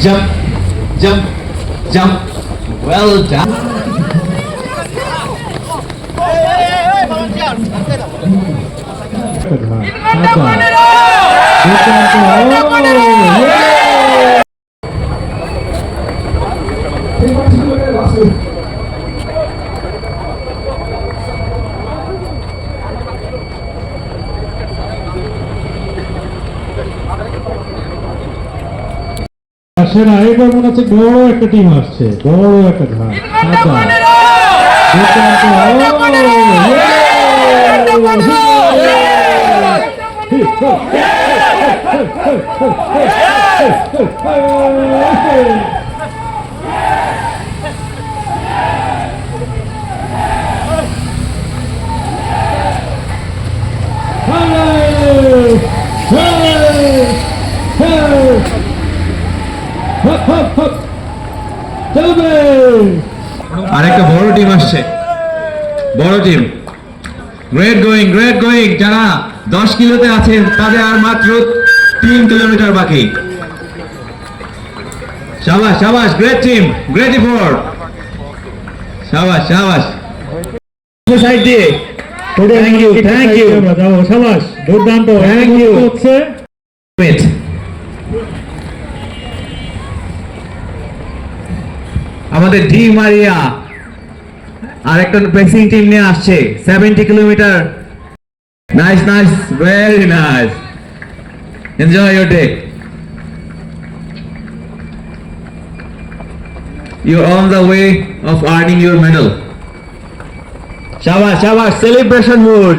jump, jump, jump. Well done. সেরা এবার মনে হচ্ছে বড় একটা টিম আসছে বড় একটা ধান আচ্ছা দুর্দান্ত, ও! Hey! Hey! Hey! Hop hop hop বড় টিম আসছে। বড় team great going great going যারা দশ কিলোতে আছেন তাদের আর মাত্র তিন কিলোমিটার বাকি। সাবাস সাবাস গ্রেট টিম গ্রেট ইফোর্ট সাবাস সাবাস। সাইড দিয়ে থ্যাংক ইউ থ্যাংক ইউ সাবাস। দুর্দান্ত। Thank you. হচ্ছে। আমাদের ডি মারিয়া। আর একটা প্রেসিং টিম নিয়ে আসছে seventy kilometre nice nice very nice enjoy your day You're on the way of earning your medal. শাবাশ শাবাশ সেলিব্রেশন মুড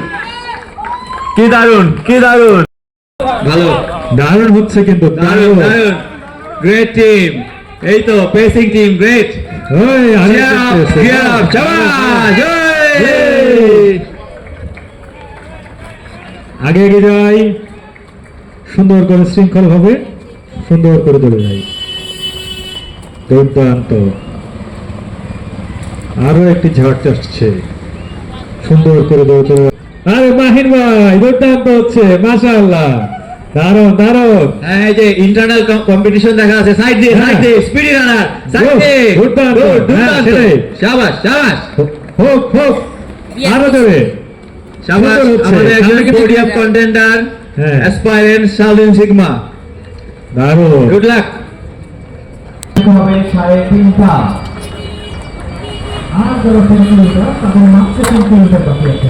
কি দারুণ কি দারুণ ভালো। দারুণ হচ্ছে কিন্তু দারুণ দারুণ গ্রেট টিম এই তো পেসিং টিম গ্রেট আগে আগে যাই। সুন্দর করে শৃঙ্খল ভাবে সুন্দর করে চলে যাই। দুর্দান্ত আরও একটি ঝড় চাচ্ছে সুন্দর করে দৌড় আরে মাহিন ভাই দুর্দান্ত হচ্ছে মাসা আল্লাহ দারুণ দারুণ হ্যাঁ, এই যে ইন্টারনাল কম্পিটিশন দেখা আছে সাইড দিয়ে হ্যাঁ। সাইড দিয়ে স্পিডি রানার সাইড দিয়ে। দুর্দান্ত, হ্যাঁ, দুর্দান্ত শাবাশ শাবাশ হোক হোক আরও জোরে শাবাশ আমাদের একজন পোডিয়াম কন্টেন্ডার হ্যাঁ। অ্যাসপাইরেন্ট শালিন সিগমা দারুণ গুড লাক হবে সাড়ে তিনটা। আর যারা তিন তাদের মাত্র কিলোমিটার বাকি আছে।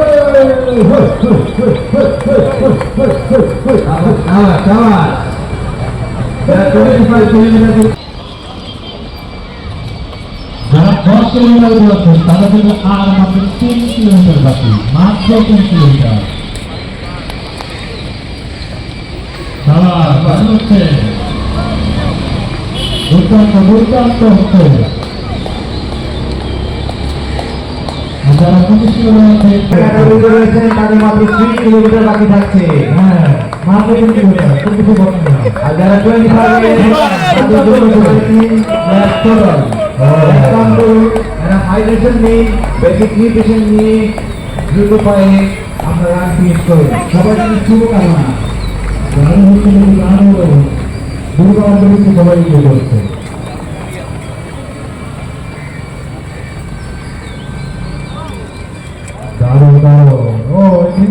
যারা দশ কিলোমিটার দূরত্বে তাদের জন্য আর মাত্র তিন কিলোমিটার বাকি মাত্র তিন কিলোমিটার দুর্দান্ত দুর্দান্ত হচ্ছে যারা পঁচিশ কিলোমিটার রয়েছেন তাদের মাত্র থাকছে হ্যাঁ মাত্র কিলোমিটার খুব কিছু বলছেন না আর যারা টোয়েন্টি ফাইভ হাইড্রেশন নিয়ে দুর্গা সবাই করছে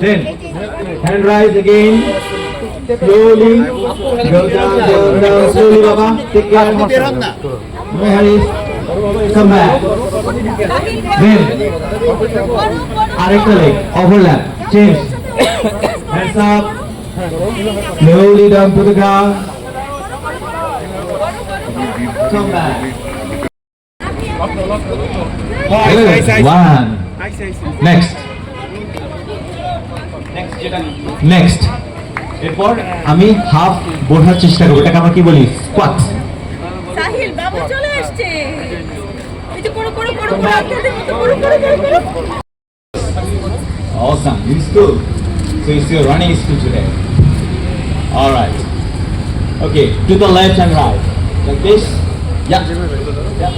Then hand raise again slowly go down go down slowly বাবা take care no Harris Come back. Then, আরেকটা leg. Overlap. Change. Hands up. Slowly down to the ground. Come back. Good. One. Next. Next এরপর আমি half বোঝার চেষ্টা করব এটাকে আমরা কি বলি স্কোয়াট সাহিল বাবু চলে আসছে এই যে করো করো করো করো আত্মীয়দের মতো করো করো করো করো Awesome. It's good. So it's your running skill today. All right. Okay. To the left and right. Like this. Yeah. yeah.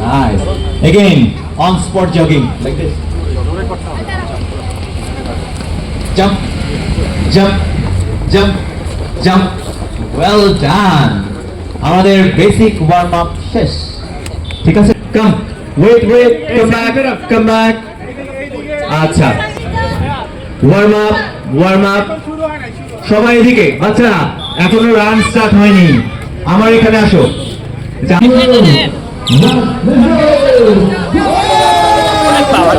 Nice. Again. On spot jogging. Like this. Jump. Jump. Jump. Jump. Well done. আমাদের basic warm up শেষ। ঠিক আছে? Come wait wait come back come back আচ্ছা। Warm up warm up সবাই এদিকে। বাচ্চারা এখনও run start হয়নি। আমার এখানে আসো। Sorry,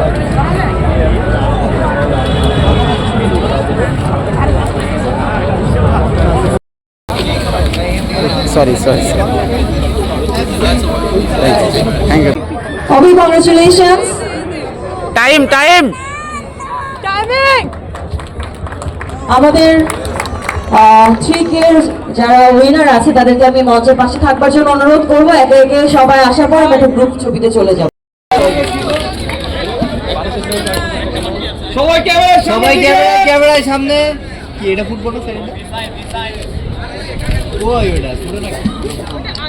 Bobby congratulations. Time, time. Timing আমাদের থ্রি কের যারা উইনার আছে তাদেরকে আমি মঞ্চের পাশে থাকবার জন্য অনুরোধ করব। একে একে সবাই আসার পর আমরা একটা গ্রুপ ছবিতে চলে যাব। সবাই ক্যামেরা ক্যামেরার সামনে। কি এটা ফুটবল না ওই ওইটা পুরো না